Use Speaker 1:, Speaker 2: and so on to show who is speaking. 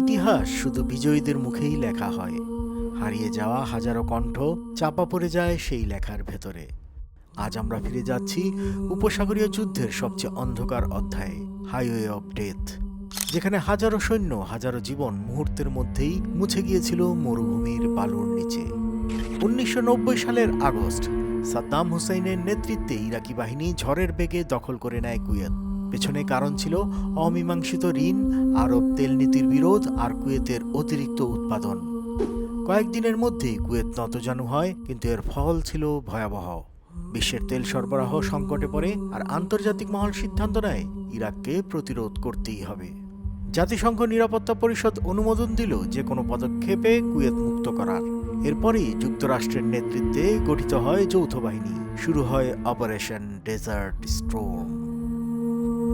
Speaker 1: ইতিহাস শুধু বিজয়ীদের মুখেই লেখা হয়। হারিয়ে যাওয়া হাজারো কণ্ঠ চাপা পড়ে যায় সেই লেখার ভেতরে। আজ আমরা ফিরে যাচ্ছি উপসাগরীয় যুদ্ধের সবচেয়ে অন্ধকার অধ্যায়ে হাইওয়ে অফ ডেথ যেখানে হাজারো সৈন্য, হাজারো জীবন মুহূর্তের মধ্যেই মুছে গিয়েছিল মরুভূমির বালুর নিচে। উনিশশো নব্বই সালের আগস্ট, সাদ্দাম হুসাইনের নেতৃত্বে ইরাকি বাহিনী ঝড়ের বেগে দখল করে নেয় কুয়েত। পেছনে কারণ ছিল অমীমাংসিত ঋণ, আরব তেল নীতির বিরোধ আর কুয়েতের অতিরিক্ত উৎপাদন। কয়েকদিনের মধ্যেই কুয়েত নতজানু হয়, কিন্তু এর ফল ছিল ভয়াবহ। বিশ্বের তেল সরবরাহ সংকটে পড়ে আর আন্তর্জাতিক মহল সিদ্ধান্ত নেয়, ইরাককে প্রতিরোধ করতেই হবে। জাতিসংঘ নিরাপত্তা পরিষদ অনুমোদন দিল যে কোনো পদক্ষেপে কুয়েত মুক্ত করার। এরপরই যুক্তরাষ্ট্রের নেতৃত্বে গঠিত হয় যৌথ বাহিনী। শুরু হয় অপারেশন ডেজার্ট স্ট্রোম।